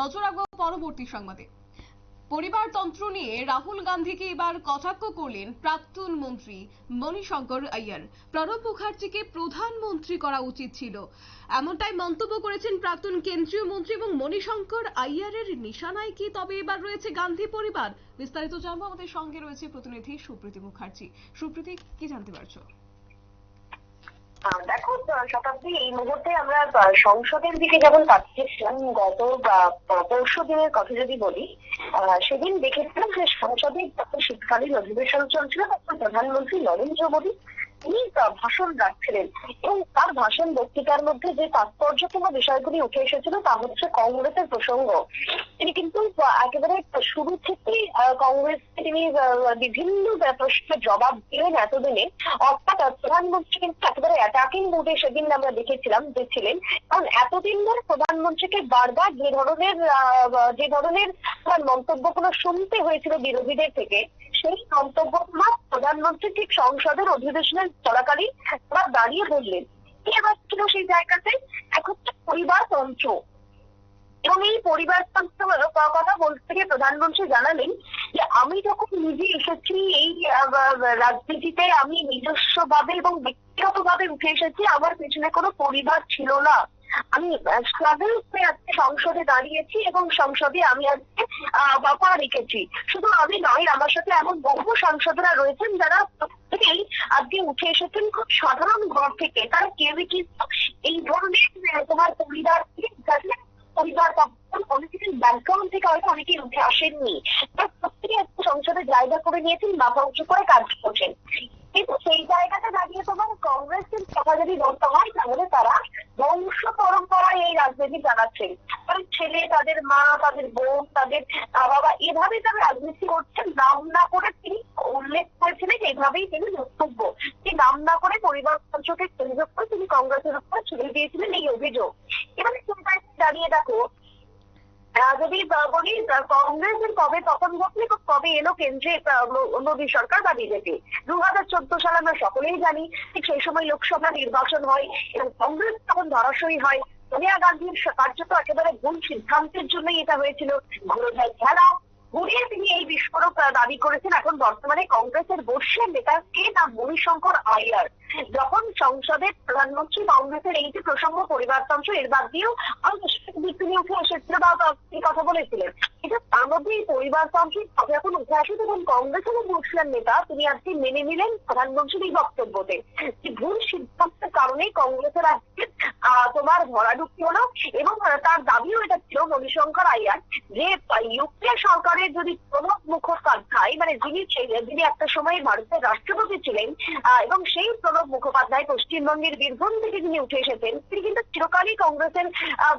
নজর রাখব পরবর্তী সংবাদে। পরিবারতন্ত্র নিয়ে রাহুল গান্ধীকে এবার কটাক্ষ করলেন প্রাক্তন মন্ত্রী মণিশঙ্কর আইয়ার। প্রণব মুখার্জিকে প্রধানমন্ত্রী করা উচিত ছিল। এমনটাই মন্তব্য করেছেন প্রাক্তন কেন্দ্রীয় মন্ত্রী এবং মণিশঙ্কর আইয়ারের নিশানায় কি তবে এবার রয়েছে গান্ধী পরিবার? বিস্তারিত জানব আমাদের সঙ্গে রয়েছে প্রতিনিধি সুপ্রীতি মুখার্জি। সুপ্রীতি, কি জানতে পারছ? দেখো শতাব্দী, এই মুহূর্তে আমরা সংসদের দিকে যেমন তাকিয়েছিলাম, গত পরশু দিনের কথা যদি বলি সেদিন দেখেছিলাম যে সংসদে যখন শীতকালীন অধিবেশন চলছিল, তখন প্রধানমন্ত্রী নরেন্দ্র মোদী তিনি ভাষণ রাখছিলেন এবং তার ভাষণ বক্তৃতার মধ্যে যে তাৎপর্যপূর্ণ বিষয়গুলি উঠে এসেছিল তা হচ্ছে কংগ্রেসের প্রসঙ্গ। তিনি কিন্তু একেবারে শুরু থেকেই আহ, কংগ্রেসকে তিনি বিভিন্ন প্রশ্নের জবাব দিলেন এতদিনে। অর্থাৎ প্রধানমন্ত্রী কিন্তু একেবারে অ্যাটাকিং মুডে সেদিন আমরা দেখেছিলাম যে ছিলেন। কারণ এতদিন ধরে প্রধানমন্ত্রীকে বারবার যে ধরনের যে ধরনের মন্তব্যগুলো শুনতে হয়েছিল বিরোধীদের থেকে সেই মন্তব্যগুলো প্রধানমন্ত্রী ঠিক সংসদের অধিবেশনের চলাকালীন তারা দাঁড়িয়ে বললেন। কি ছিল সেই জায়গাতে? এক পরিবার পরিবারতন্ত্র এবং এই পরিবারতন্ত্র কথা বলতে গিয়ে প্রধানমন্ত্রী জানালেন যে, আমি যখন নিজে এসেছি, এই রাজনীতিতে আমি নিজস্ব ভাবে এবং ব্যক্তিগত ভাবে উঠে এসেছি, আমার পেছনে কোনো পরিবার ছিল না। আমি আজকে সংসদে দাঁড়িয়েছি এবং সংসদে আমি আজকে বাপা রেখেছি। শুধু আমি নয়, আমার সাথে এমন বহু সাংসদরা রয়েছেন যারা প্রত্যেকেই আজকে উঠে এসেছেন খুব সাধারণ ঘর থেকে। তারা কেউই কিন্তু এই ধরনের তোমার পরিবার পরিবার পলিটিক্যাল ব্যাকগ্রাউন্ড থেকে হয়তো অনেকেই উঠে আসেননি। তারা প্রত্যেকে সংসদে জায়গা করে নিয়েছেন মাথা উঁচু করে কাজ করছেন। কিন্তু সেই জায়গাটা দাঁড়িয়ে তোমার কংগ্রেসের কথা যদি বলতে হয়, তাহলে তারা বংশ পরম্পরায় এই রাজনীতি চালাচ্ছেন কারণ ছেলে, তাদের মা, তাদের বোন, তাদের বাবা এভাবে তারা রাজনীতি করছেন নাম না করে তিনি উল্লেখ করেছিলেন এইভাবেই তিনি বক্তব্য। যে নাম না করে পরিবার তন্ত্রকে কেন্দ্র করে তিনি কংগ্রেসের উপর ছেড়ে দিয়েছিলেন এই অভিযোগ। এবারে চিন্তায় দাঁড়িয়ে দেখো যদি বলি কংগ্রেস কবে, তখন ঘটলে কবে এলো কেন্দ্রে মোদী সরকার বা বিজেপি? দু হাজার চোদ্দ সালে আমরা সকলেই জানি, ঠিক সেই সময় লোকসভা নির্বাচন হয় এবং কংগ্রেস তখন ধরাশয়ী হয়। সোনিয়া গান্ধীর কার্যত একেবারে ভুল সিদ্ধান্তের জন্যই এটা হয়েছিল। ঘুরে যায় খেলা ঘুরিয়ে তিনি এই বিস্ফোরক দাবি করেছেন এখন বর্তমানে কংগ্রেসের বর্ষের নেতা কে না? মণিশঙ্কর আইয়ার যখন সংসদে প্রধানমন্ত্রী কংগ্রেসের এই যে প্রসঙ্গ পরিবারতন্ত্র এর বাদ দিয়েও দিক তিনি উঠে এসেছিল বা তিনি কথা বলেছিলেন। এটা তার মধ্যে এই পরিবারতন্ত্রের কথা যখন উঠে আসে তখন কংগ্রেসের মুসলিম নেতা, তিনি আজকে মেনে নিলেন প্রধানমন্ত্রীর এই বক্তব্যতে যে ভুল সিদ্ধান্তের কারণে কংগ্রেসের আজকে তোমার ভরাডুক্তি হলো এবং তার দাবিও এটা ছিল মণিশঙ্কর আইয়ার যে ইউপিএ সরকারের যদি প্রণব মুখোপাধ্যায় মানে যিনি যিনি একটা সময় ভারতের রাষ্ট্রপতি ছিলেন এবং সেই প্রণব মুখোপাধ্যায় পশ্চিমবঙ্গের বীরভূম থেকে যিনি উঠে এসেছেন, তিনি কিন্তু চিরকালই কংগ্রেসের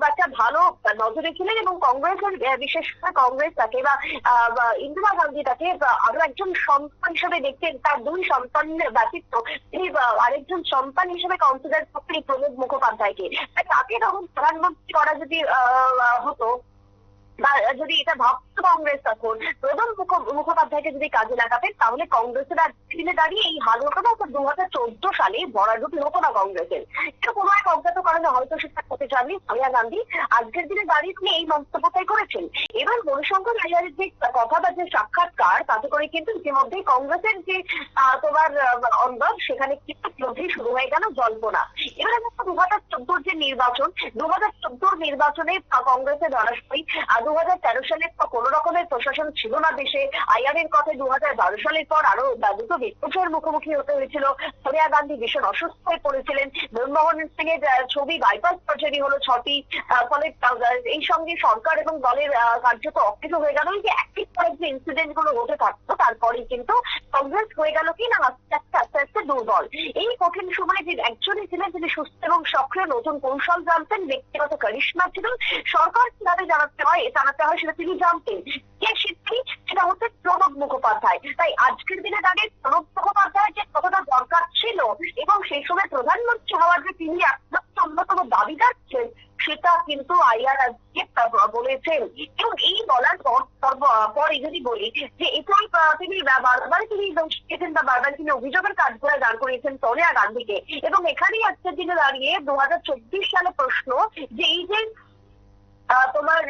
একটা ভালো নজরে ছিলেন এবং কংগ্রেসের বিশেষ করে কংগ্রেস তাকে বা ইন্দিরা গান্ধী তাকে আরও একজন সন্তান হিসেবে দেখতেন, তার দুই সন্তানের ব্যতীত তিনি আরেকজন সন্তান হিসেবে কনসিডার করতেন প্রণব মুখোপাধ্যায়কে। তাকে তখন প্রধানমন্ত্রী করা যদি হতো যদি এটা ভাবতো কংগ্রেস তখন প্রধান মুখোপাধ্যায়কে যদি কাজে লাগাতেন, তাহলে কংগ্রেসের আর দিনে দাঁড়িয়ে এই হাল হতো না দু হাজার চোদ্দ সালে ভরাডুপি হতো না কংগ্রেসের। এটা কোনো এক অজ্ঞাত কারণে হয়তো সেটা করতে চাননি সোনিয়া গান্ধী। আজকের দিনে দাঁড়িয়ে তিনি এই মন্তব্যটাই করেছেন। এবার মণিশঙ্কর আইয়ারের যে কথা বা যে সাক্ষাৎকার, তাতে করে কিন্তু ইতিমধ্যেই কংগ্রেসের যে তোমার অন্দর, সেখানে কিন্তু ইতিমধ্যেই শুরু হয়ে গেল জল্পনা। এবারে দু হাজার চোদ্দোর যে নির্বাচন দু হাজার চোদ্দোর নির্বাচনে কংগ্রেসের ধরাশয়ী দু হাজার তেরো সালে তো কোনো রকমের প্রশাসন ছিল না দেশে। আইয়ারের কথা দু হাজার বারো সালের পর আরও দুটো বিপর্যয়ের মুখোমুখি হতে হয়েছিল। সোনিয়া গান্ধী ভীষণ অসুস্থ হয়ে পড়েছিলেন। মনমোহন সিং এর ছবি বাইপাস সার্জারি হলো ছটি ফলে এই সঙ্গে সরকার এবং দলের কার্যত অকৃত হয়ে গেল। যে একটি পরে যে ইনসিডেন্টগুলো হতে থাকতো, তারপরেই কিন্তু কংগ্রেস হয়ে গেল কি না, আস্তে আস্তে আস্তে আস্তে দুর্বল। এই কঠিন সময়ে যে একজনই ছিলেন যিনি সুস্থ এবং সক্রিয় নতুন কৌশল জানতেন, ব্যক্তিগত কারিশমা ছিল। সরকার কীভাবে জানাতে হয় জানাতে হয় সেটা তিনি জানতেন কে শিল্পী সেটা হচ্ছে প্রণব মুখোপাধ্যায়। তাই আজকের দিনে দাঁড়িয়ে প্রণব মুখোপাধ্যায় যে কতটা দরকার ছিল এবং সেই সময় প্রধানমন্ত্রী হওয়ার যে তিনি একমাত্র অন্যতম দাবিদার ছিলেন, সেটা কিন্তু আইআর আজকে বলেছেন। এবং এই বলার পর যদি বলি যে এটাই তিনি বারবার তিনি দিয়েছেন বা বারবার তিনি অভিযোগের কাজ করে দাঁড় করিয়েছেন সোনিয়া গান্ধীকে। এবং এখানেই আজকের দিনে দাঁড়িয়ে দু হাজার চব্বিশ সালে প্রশ্ন যে এই যে তোমার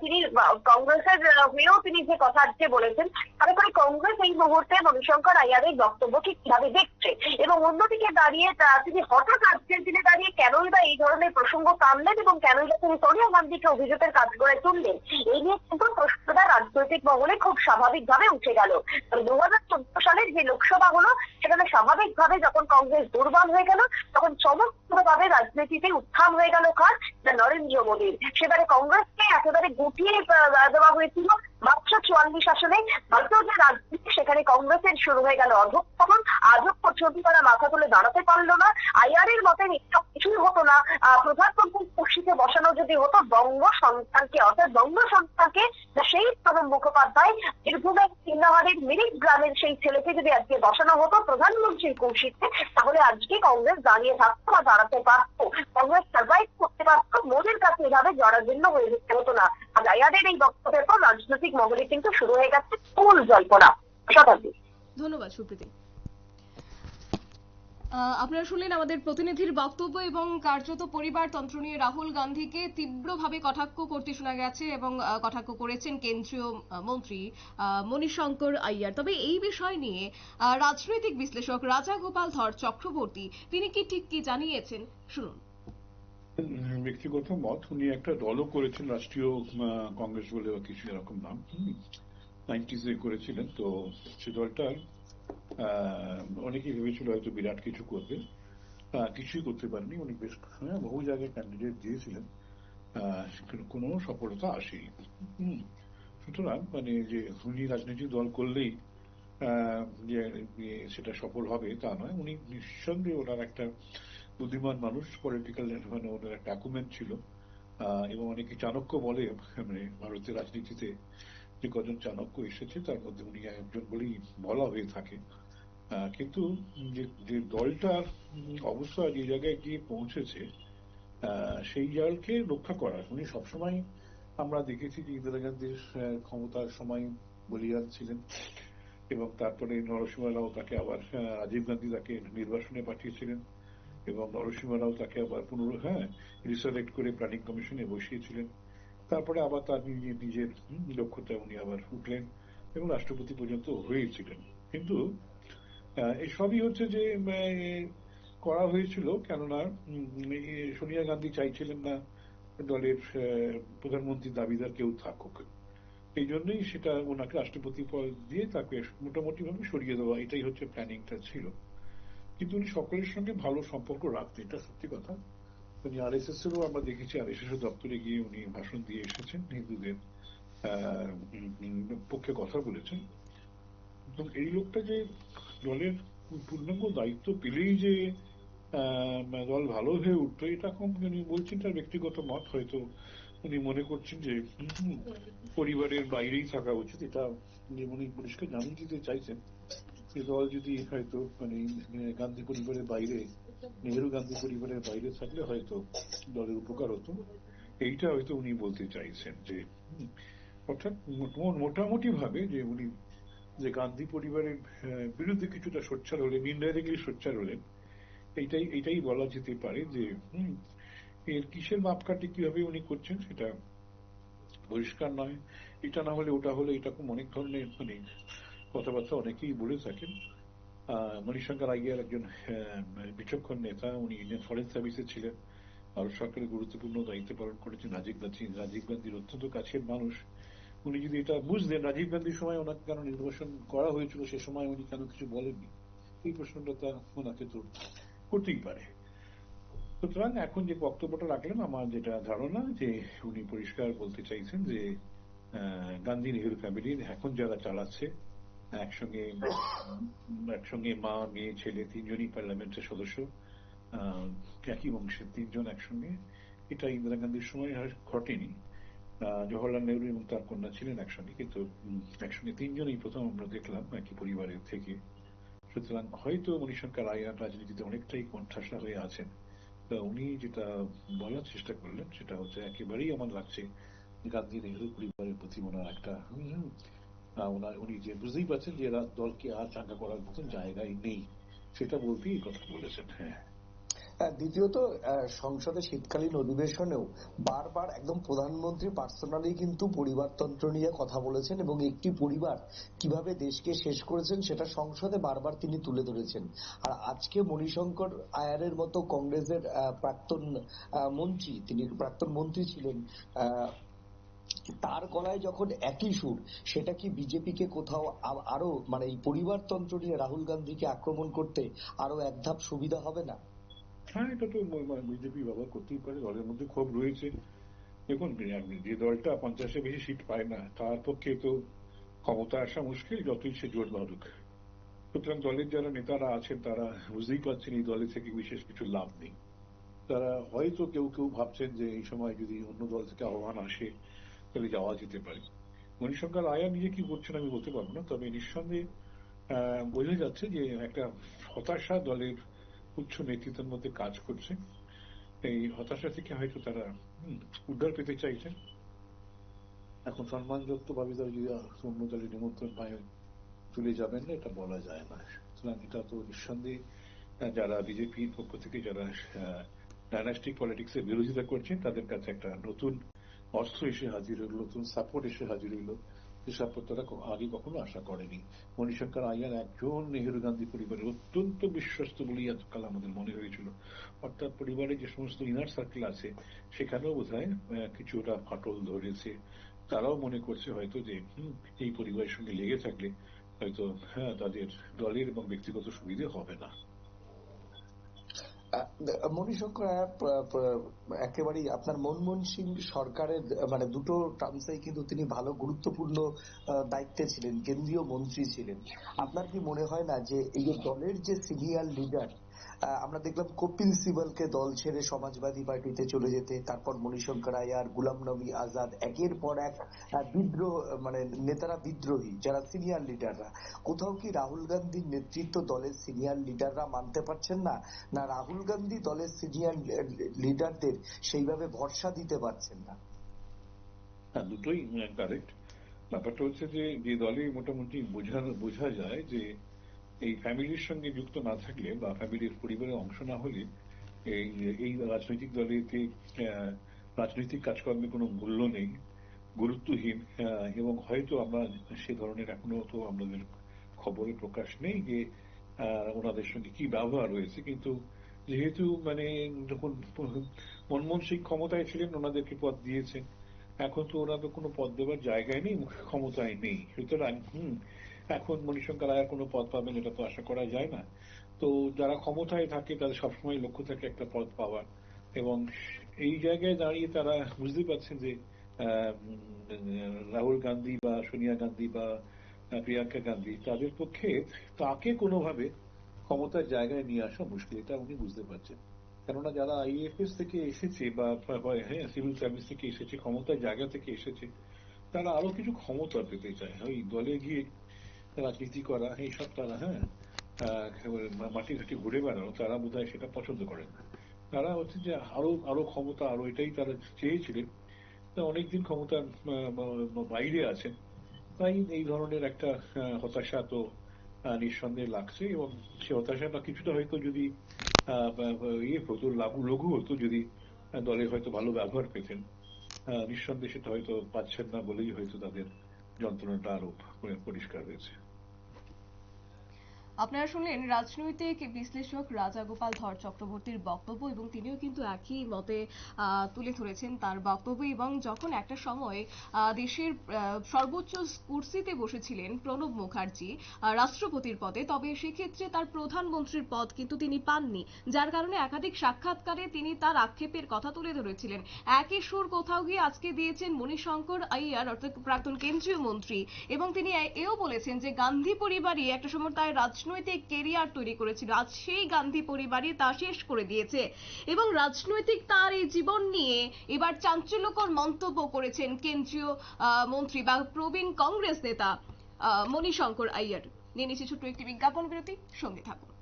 তিনি কংগ্রেসের হয়েও তিনি যে কথা আজকে বলেছেন তারপরে কংগ্রেস এই মুহূর্তে মণিশঙ্কর আয়ারের বক্তব্যকে কীভাবে দেখছে? এবং অন্যদিকে দাঁড়িয়ে তিনি হঠাৎ আজকের দিনে দাঁড়িয়ে কেনই বা এই ধরনের প্রসঙ্গ টানলেন এবং কেনই বা তিনি সোনিয়া গান্ধীকে অভিযোগের কাজ করে তুললেন? এই নিয়ে কিন্তু প্রশ্নটা রাজনৈতিক মহলে খুব স্বাভাবিকভাবে উঠে গেল। দু হাজার চোদ্দ সালের যে লোকসভা হলো, সেখানে স্বাভাবিকভাবে যখন কংগ্রেস দুর্বল হয়ে গেল, তখন চমৎকারভাবে রাজনীতিতে উত্থান হয়ে গেল কার? না নরেন্দ্র মোদীর। সেবারে কংগ্রেসকে একেবারে গুটিয়ে দেওয়া হয়েছিল মাত্র চুয়াল্লিশ আসনে ভারতীয় যে রাজনীতি, সেখানে কংগ্রেসের শুরু হয়ে গেল অধঃপতন। আজও তারা মাথা তুলে দাঁড়াতে পারল না। আইআরের মতে এসব কিছুই হতো না। প্রধানমন্ত্রীর কুর্সিতে বসানো যদি হতো, বঙ্গ সন্তানকে, অর্থাৎ বঙ্গ সন্তানকে সেই প্রধান মুখোপাধ্যায় বীরভূমের চিন্নাহারের মিরিক গ্রামের সেই ছেলেকে যদি আজকে বসানো হতো প্রধানমন্ত্রীর কুর্সিতে তাহলে আজকে কংগ্রেস দাঁড়িয়ে থাকতো বা দাঁড়াতে পারতো। কংগ্রেস সার্ভাইভ করতে পারতো মোদীর কাছে এভাবে জরাজীর্ণ হয়ে যেতে হতো না। আজ আয়ারের এই বক্তব্যের পর রাজনৈতিক মহলে কিন্তু শুরু হয়ে গেছে ফুল জল্পনা। শতাব্দী ধন্যবাদ, সুপ্রীতি। আপনারা শুনলেন আমাদের প্রতিনিধির বক্তব্য এবং কার্যত পরিবারতন্ত্র নিয়ে রাহুল গান্ধীকে তীব্রভাবে কটাক্ষ করতে শোনা গেছে এবং কটাক্ষ করেছেন কেন্দ্রীয় মন্ত্রী মণিশঙ্কর আইয়ার। তবে এই বিষয় নিয়ে রাজনৈতিক বিশ্লেষক রাজা গোপাল ধর চক্রবর্তী, তিনি কি ঠিক কি জানিয়েছেন? শুনুন। ব্যক্তিগত মত, উনি একটা দলও করেছেন, রাষ্ট্রীয় কংগ্রেস বলে কিছু এরকম নাম। করেছিলেন, তো সে দলটার অনেকেই ভেবেছিল হয়তো বিরাট কিছু করবে। কিছুই করতে পারেনি। উনি বেশ হ্যাঁ, বহু জায়গায় ক্যান্ডিডেট দিয়েছিলেন। কোনো সফলতা আসেনি। সুতরাং মানে যে উনি রাজনৈতিক দল করলেই যে সেটা সফল হবে তা নয়। উনি নিঃসন্দেহে ওনার একটা বুদ্ধিমান মানুষ পলিটিক্যাল মানে ওনার একটা অ্যাকুমেন্ট ছিল। এবং অনেকে চাণক্য বলে মানে ভারতের রাজনীতিতে যে কজন চাণক্য এসেছে তার মধ্যে উনি একজন বলেই বলা হয়ে থাকে। কিন্তু যে দলটার অবস্থা যে জায়গায় গিয়ে পৌঁছেছে সেই জালকে রক্ষা করা উনি সবসময় আমরা দেখেছি যে ইন্দিরা গান্ধীর ক্ষমতার সময় বলিয়ান ছিলেন এবং তারপরে নরসিংহ রাও তাকে আবার রাজীব গান্ধী তাকে নির্বাসনে পাঠিয়েছিলেন এবং নরসিংহ রাও তাকে আবার পুনর হ্যাঁ রিসালেক্ট করে প্ল্যানিং কমিশনে বসিয়েছিলেন। তারপরে আবার তার নিজের নিজের উনি আবার উঠলেন এবং রাষ্ট্রপতি পর্যন্ত হয়েছিলেন। কিন্তু এসবই হচ্ছে যে করা হয়েছিল। কেননা সোনিয়া গান্ধী চাইছিলেন না দলের প্রধানমন্ত্রীর দাবিদার কেউ থাকুক। এই জন্যই সেটা ওনাকে রাষ্ট্রপতি পদ দিয়ে তাকে মোটামুটি ভাবে সরিয়ে দেওয়া, এটাই হচ্ছে প্ল্যানিংটা ছিল। কিন্তু উনি সকলের সঙ্গে ভালো সম্পর্ক রাখতেন এটা সত্যি কথা। উনি আর এস এস এরও আমরা দেখেছি আর এস এস দপ্তরে গিয়ে উনি ভাষণ দিয়ে এসেছেন, হিন্দুদের পক্ষে কথা বলেছেন। এই লোকটা যে দলের পূর্ণাঙ্গ দায়িত্ব পেলেই যে দল ভালো হয়ে উঠতো এটা কম উনি বলছেন তার ব্যক্তিগত মত, হয়তো উনি মনে করছেন যে পরিবারের বাইরেই থাকা উচিত, এটা উনি পরিষ্কার জানিয়ে দিতে চাইছেন। যে দল যদি হয়তো মানে গান্ধী পরিবারের বাইরে, নেহেরু গান্ধী পরিবারের বাইরে থাকলে হয়তো দলের উপকার হতো। এইটা হয়তো উনি বলতে চাইছেন যে অর্থাৎ মোটামুটি ভাবে যে উনি যে গান্ধী পরিবারের বিরুদ্ধে কিছুটা সোচ্চার হলেন, ইনডাইরেক্টলি সোচ্চার হলেন, এইটাই এইটাই বলা যেতে পারে যে এর কিসের মাপকাঠি কীভাবে উনি করছেন সেটা পরিষ্কার নয়। এটা না হলে, ওটা হলে এরকম অনেক ধরনের মানে কথাবার্তা অনেকেই বলে থাকেন। মণিশঙ্কর আইয়ার একজন বিচক্ষণ নেতা, উনি ইন্ডিয়ান ফরেন সার্ভিসে ছিলেন। ভারত সরকারের গুরুত্বপূর্ণ দায়িত্ব পালন করেছেন রাজীব গান্ধী। রাজীব গান্ধীর অত্যন্ত কাছের মানুষ। উনি যদি এটা বুঝতেন রাজীব গান্ধীর সময় ওনাকে কেন নির্বাসন করা হয়েছিল, সে সময় উনি কেন কিছু বলেননি? এই প্রশ্নটা তা ওনাকে তো করতেই পারে। সুতরাং এখন যে বক্তব্যটা রাখলেন, আমার যেটা ধারণা যে উনি পরিষ্কার বলতে চাইছেন যে গান্ধী নেহেরু ফ্যামিলির এখন যারা চালাচ্ছে, একসঙ্গে একসঙ্গে মা, মেয়ে, ছেলে, তিনজনই পার্লামেন্টের সদস্য একই বংশের তিনজন একসঙ্গে, এটা ইন্দিরা গান্ধীর সময় ঘটেনি। জওহরলাল নেহরু এবং তার কন্যা ছিলেন একসঙ্গে, কিন্তু একসঙ্গে তিনজনই প্রথম আমরা দেখলাম একই পরিবারের থেকে। সুতরাং হয়তো মণিশঙ্কর আয়ার রাজনীতিতে অনেকটাই কণ্ঠাসা হয়ে আছেন। তা উনি যেটা বলার চেষ্টা করলেন সেটা হচ্ছে একেবারেই আমার লাগছে, গান্ধী নেহরু পরিবারের প্রতি ওনার একটা ওনার, উনি যে বুঝতেই পারছেন যে দলকে আর চাঙ্গা করার মতন জায়গায় নেই, সেটা বলতেই কথা বলেছেন। হ্যাঁ। দ্বিতীয়ত সংসদে শীতকালীন অধিবেশনেও বারবার একদম প্রধানমন্ত্রী পার্সোনালি কিন্তু পরিবারতন্ত্র নিয়ে কথা বলেছেন এবং একটি পরিবার কীভাবে দেশকে শেষ করেছেন সেটা সংসদে বারবার তিনি তুলে ধরেছেন। আর আজকে মণিশঙ্কর আয়ারের মতো কংগ্রেসের প্রাক্তন মন্ত্রী, তিনি প্রাক্তন মন্ত্রী ছিলেন তার গলায় যখন একই সুর, সেটা কি বিজেপিকে কোথাও আরও মানে এই পরিবারতন্ত্র নিয়ে রাহুল গান্ধীকে আক্রমণ করতে আরও এক ধাপ সুবিধা হবে না? হ্যাঁ এটা তো বিজেপি ব্যবহার করতেই পারে, দলের মধ্যে ক্ষোভ রয়েছে। দেখুন, যে দলটা পঞ্চাশের বেশি সিট পায় না, তার পক্ষে তো ক্ষমতা আসা মুশকিল যতই সে জোট বাঁধুক। সুতরাং দলের যারা নেতারা আছেন, তারা বুঝতেই পারছেন এই দলের থেকে বিশেষ কিছু লাভ নেই। তারা হয়তো কেউ কেউ ভাবছেন যে এই সময় যদি অন্য দল থেকে আহ্বান আসে, তাহলে যাওয়া যেতে পারে। মণিশঙ্কর আয়া নিজে কি করছেন আমি বলতে পারব না, তবে নিঃসন্দেহে বোঝা যাচ্ছে যে একটা হতাশা দলের উচ্চ নেতৃত্বের মধ্যে কাজ করছে। এই হতাশা থেকে হয়তো তারা উদ্ধার পেতে চাইছেন। এখন সম্মানযুক্ত ভাবে তারা যদি অন্য দলের নিমন্ত্রণ পায় চলে যাবেন না এটা বলা যায় না। সুতরাং এটা তো নিঃসন্দেহে যারা বিজেপির পক্ষ থেকে যারা ডাইনাস্টিক পলিটিক্স এর বিরোধিতা করছেন তাদের কাছে একটা নতুন অস্ত্র এসে হাজির হলো, নতুন সাপোর্ট এসে হাজির হলো। তারা আগে কখনো আশা করেনি। মণিশঙ্কর আয়ার একজন নেহেরু গান্ধী পরিবারের অত্যন্ত বিশ্বস্ত বলেই এতকাল আমাদের মনে হয়েছিল। অর্থাৎ পরিবারে যে সমস্ত ইনার সার্কেল আছে, সেখানেও বোধ হয় কিছুটা ফাটল ধরেছে। তারাও মনে করছে হয়তো যে এই পরিবারের সঙ্গে লেগে থাকলে হয়তো হ্যাঁ তাদের দলের এবং ব্যক্তিগত সুবিধে হবে না। মণিশঙ্কর একেবারেই আপনার মনমোহন সিং সরকারের মানে দুটো টার্মসেই কিন্তু তিনি ভালো গুরুত্বপূর্ণ দায়িত্বে ছিলেন, কেন্দ্রীয় মন্ত্রী ছিলেন। আপনার কি মনে হয় না যে এই যে দলের যে সিনিয়র লিডার আমরা দেখলাম কপিল সিবালকে দল ছেড়ে সমাজবাদী পার্টিতে চলে যেতে, তারপর মণিশঙ্কর আয়ার, গুলাম নবী আজাদ, একের পর এক বিদ্রোহ মানে নেতারা বিদ্রোহী, যারা সিনিয়র লিডাররা কোথাও কি রাহুল গান্ধীর নেতৃত্ব দলের সিনিয়র লিডাররা মানতে পারছেন না? না, রাহুল গান্ধী দলের সিনিয়র লিডারদের সেইভাবে ভরসা দিতে পারছেন না। দুটোই কারেক্ট ব্যাপারটা হচ্ছে যে যে দলে মোটামুটি বোঝানো বোঝা যায় যে এই ফ্যামিলির সঙ্গে যুক্ত না থাকলে বা ফ্যামিলির পরিবারের অংশ না হলে এই এই রাজনৈতিক দলেতে রাজনৈতিক কাজকর্মে কোনো মূল্য নেই, গুরুত্বহীন এবং হয়তো আমরা সে ধরনের এখনও তো আমাদের খবরে প্রকাশ নেই যে ওনাদের সঙ্গে কি ব্যবহার হয়েছে। কিন্তু যেহেতু মানে যখন মনমোহন সিং ক্ষমতায় ছিলেন, ওনাদেরকে পদ দিয়েছেন, এখন তো ওনাদের কোনো পদ দেওয়ার জায়গায় নেই ক্ষমতায় নেই। সুতরাং, হুম এখন মণিশঙ্কর আয়ার কোনো পদ পাবেন, এটা তো আশা করা যায় না। তো যারা ক্ষমতায় থাকে, তাদের সবসময় লক্ষ্য থাকে একটা পদ পাওয়ার। এবং এই জায়গায় দাঁড়িয়ে তারা বুঝতে পারছেন যে রাহুল গান্ধী বা সোনিয়া গান্ধী বা প্রিয়াঙ্কা গান্ধী, তাদের পক্ষে তাকে কোনোভাবে ক্ষমতার জায়গায় নিয়ে আসা মুশকিল, এটা উনি বুঝতে পারছেন। কেননা যারা আইএফএস থেকে এসেছে বা হ্যাঁ সিভিল সার্ভিস থেকে এসেছে, ক্ষমতার জায়গা থেকে এসেছে, তারা আরও কিছু ক্ষমতা পেতে চায়। ওই দলে গিয়ে রাজনীতি করা এইসব তারা হ্যাঁ? মাটি ঘাটি ঘুরে বেড়ানো, তারা বোধ সেটা পছন্দ করেন তারা হচ্ছে যে আরও আরও ক্ষমতা, আরও এটাই তারা চেয়েছিলেন অনেকদিন ক্ষমতার বাইরে আছেন তাই এই ধরনের একটা হতাশা তো নিঃসন্দেহে লাগছে এবং সে হতাশাটা কিছুটা হয়তো যদি ইয়ে হতো লাঘু হতো যদি দলে হয়তো ভালো ব্যবহার পেতেন। নিঃসন্দেহে সেটা হয়তো পাচ্ছেন না বলেই হয়তো তাদের যন্ত্রণাটা আরও পরিষ্কার হয়েছে আপনারা শুনলেন রাজনৈতিক বিশ্লেষক রাজা গোপাল ধর চক্রবর্তীর বক্তব্য এবং তিনিও কিন্তু একই মতে তুলে ধরেছেন তার বক্তব্য এবং যখন একটা সময় দেশের সর্বোচ্চ কুর্সিতে বসেছিলেন প্রণব মুখার্জি রাষ্ট্রপতির পদে, তবে সেক্ষেত্রে তার প্রধানমন্ত্রীর পদ কিন্তু তিনি পাননি, যার কারণে একাধিক সাক্ষাৎকারে তিনি তার আক্ষেপের কথা তুলে ধরেছিলেন। একই সুর কোথাও গিয়ে আজকে দিয়েছেন মণিশঙ্কর আইয়ার, অর্থাৎ প্রাক্তন কেন্দ্রীয় মন্ত্রী, এবং তিনি এও বলেছেন যে গান্ধী পরিবারই একটা সময় তার রাজনৈতিক কেরিয়ার তৈরি করেছিল। আজ সেই গান্ধী পরিবারই তা শেষ করে দিয়েছে। এবং রাজনৈতিক তার এই জীবন নিয়ে এবার চাঞ্চল্যকর মন্তব্য করেছেন কেন্দ্রীয় মন্ত্রী বা প্রবীণ কংগ্রেস নেতা মণিশঙ্কর আইয়ার। নিয়ে নিচ্ছে ছোট্ট একটি বিজ্ঞাপন বিরতি। সঙ্গে থাকুন।